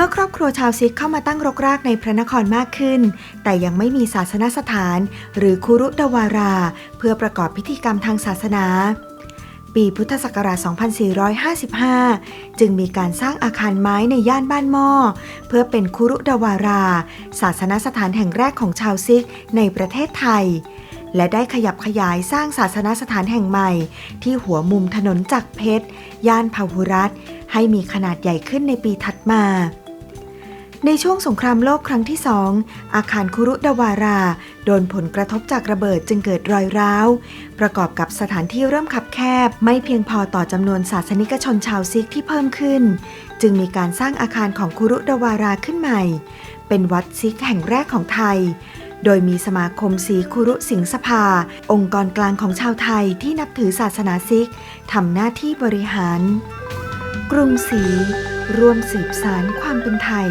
มื่อครอบครัวชาวซิกเข้ามาตั้งรกรากในพระนครมากขึ้น แต่ยังไม่มีศาสนสถาน หรือคุรุดาวารา เพื่อประกอบพิธีกรรมทางศาสนา ปีพุทธศักราช 2455 จึงมีการสร้างอาคารไม้ในย่านบ้านหม้อ เพื่อเป็นคุรุดาวารา ศาสนสถานแห่งแรกของชาวซิกในประเทศไทย และได้ขยับขยายสร้างศาสนสถานแห่งใหม่ ที่หัวมุมถนนจักรเพชร ย่านพาหุรัตให้มีขนาดใหญ่ขึ้นในปีถัดมา ในช่วงสงครามโลกครั้งที่สองอาคารคุรุดาวารา โดนผลกระทบจากระเบิดจึงเกิดรอยร้าว ประกอบกับสถานที่เริ่มขับแคบ ไม่เพียงพอต่อจำนวนศาสนิกชนชาวซิกที่เพิ่มขึ้น จึงมีการสร้างอาคารของคุรุดาวาราขึ้นใหม่ เป็นวัดซิกแห่งแรกของไทย โดยมีสมาคมสีคุรุสิงสภา องค์กรกลางของชาวไทยที่นับถือศาสนาซิกทำหน้าที่บริหาร กรุงศรีร่วมสืบสารความเป็นไทย